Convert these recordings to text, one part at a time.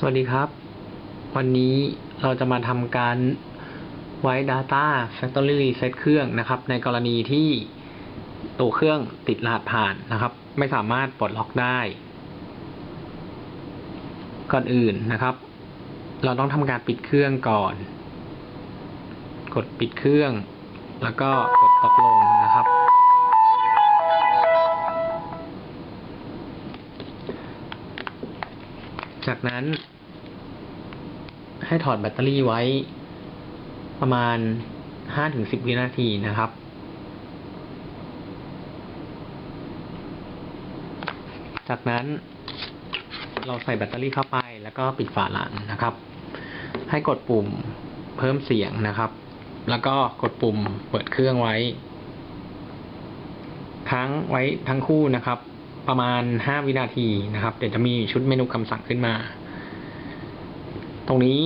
สวัสดีครับ วันนี้เราจะมาทำการไว้ Data Factory Reset เครื่องนะครับ ในกรณีที่ตัวเครื่องติดรหัสผ่านนะครับ ไม่สามารถปลดล็อกได้ ก่อนอื่นนะครับ เราต้องทำการปิดเครื่องก่อน กดปิดเครื่อง แล้วก็กดตกลงนะครับ จากนั้น ให้ถอดแบตเตอรี่ไว้ประมาณ 5-10 วินาทีนะครับ จากนั้น เราใส่แบตเตอรี่เข้าไปแล้วก็ปิดฝาหลังนะครับ ให้กดปุ่มเพิ่มเสียงนะครับ แล้วก็กดปุ่มเปิดเครื่องไว้ ค้างไว้ทั้งคู่นะครับ ประมาณ 5 วินาทีนะครับ เดี๋ยวจะมีชุดเมนูคำสั่งขึ้นมา ตรงนี้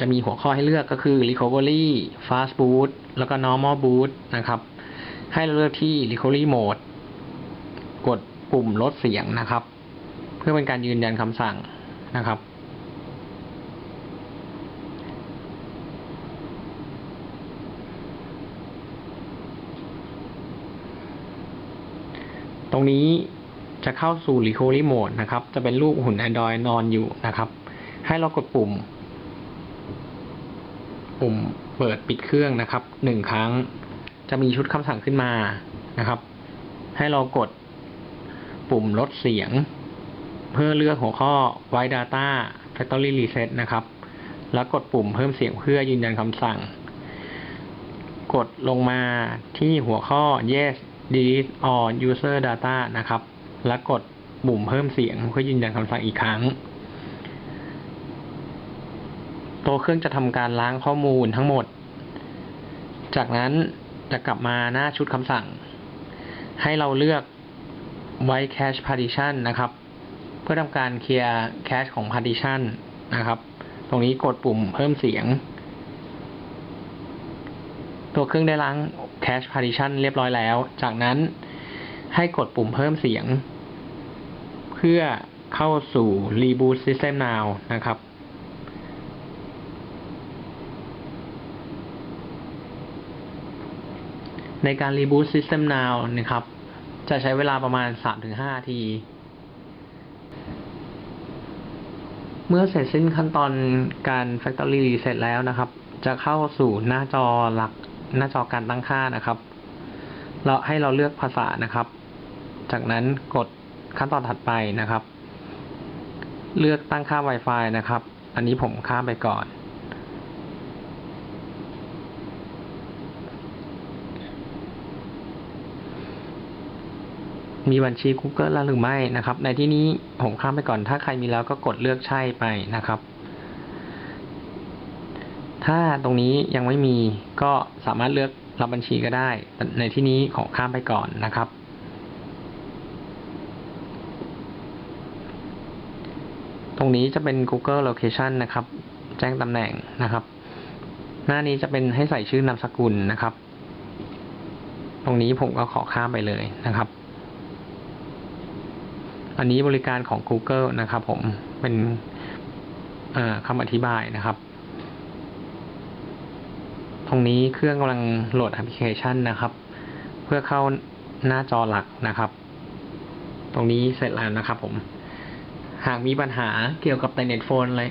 จะมีหัวข้อให้เลือกก็คือ recovery fast boot แล้วก็ normal boot นะครับ ให้เราเลือกที่ recovery mode กดปุ่มลดเสียงนะครับ เพื่อเป็นการยืนยันคำสั่งนะครับตรงนี้ จะเข้าสู่ recovery mode นะครับ จะเป็นรูปหุ่น Android นอนอยู่นะครับ ให้เรากดปุ่ม ปุ่มเปิดปิดเครื่องนะครับหนึ่งครั้ง จะมีชุดคำสั่งขึ้นมานะครับ ให้เรากดปุ่มลดเสียง เพื่อเลือกหัวข้อ White Data Factory Reset นะครับ แล้วกดปุ่มเพิ่มเสียงเพื่อยืนยันคำสั่ง กดลงมาที่หัวข้อ Yes Delete All User Data นะครับ แล้วกดปุ่มเพิ่มเสียงเพื่อยืนยันคำสั่งอีกครั้ง ตัวเครื่องจะทำการล้างข้อมูลทั้งหมด จากนั้นจะกลับมาหน้าชุดคำสั่ง ให้เราเลือกไว้ Cache Partition นะครับ เพื่อทำการเคลียร์ Cache ของ Partition นะครับ ตรงนี้กดปุ่มเพิ่มเสียง ตัวเครื่องได้ล้าง Cache Partition เรียบร้อยแล้ว จากนั้นให้กดปุ่มเพิ่มเสียง เพื่อเข้าสู่ Reboot System Now นะครับ ในการ Reboot System Now นะครับ จะใช้เวลาประมาณ 3-5 นาที เมื่อเสร็จสิ้นขั้นตอนการ Factory Reset แล้วนะครับ จะเข้าสู่หน้าจอหลักหน้าจอการตั้งค่านะครับ เราให้เราเลือกภาษานะครับ จากนั้นกด ขั้นตอนถัดไปนะครับ เลือกตั้งค่า Wi-Fi นะครับ อันนี้ผมข้ามไปก่อน มีบัญชี Google แล้วหรือไม่นะครับ ในที่นี้ผมข้ามไปก่อน ถ้าใครมีแล้วก็กดเลือกใช่ไปนะครับ ถ้าตรงนี้ยังไม่มีก็สามารถเลือกรับบัญชีก็ได้ ในที่นี้ขอข้ามไปก่อนนะครับ ตรงนี้จะเป็น Google Location นะครับ แจ้งตำแหน่งนะครับ หน้านี้จะเป็นให้ใส่ชื่อนามสกุลนะครับ ตรงนี้ผมก็ขอข้ามไปเลยนะครับ อันนี้บริการของ Google นะครับ ผมเป็นคำอธิบายนะครับ ตรงนี้เครื่องกำลังโหลดแอปพลิเคชันนะครับ เพื่อเข้าหน้าจอหลักนะครับ ตรงนี้เสร็จแล้วนะครับผม หากมีปัญหาเกี่ยวกับไตเน็ตโฟนอะไร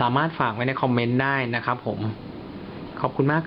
สามารถฝากไว้ในคอมเมนต์ได้นะครับผม ขอบคุณมาก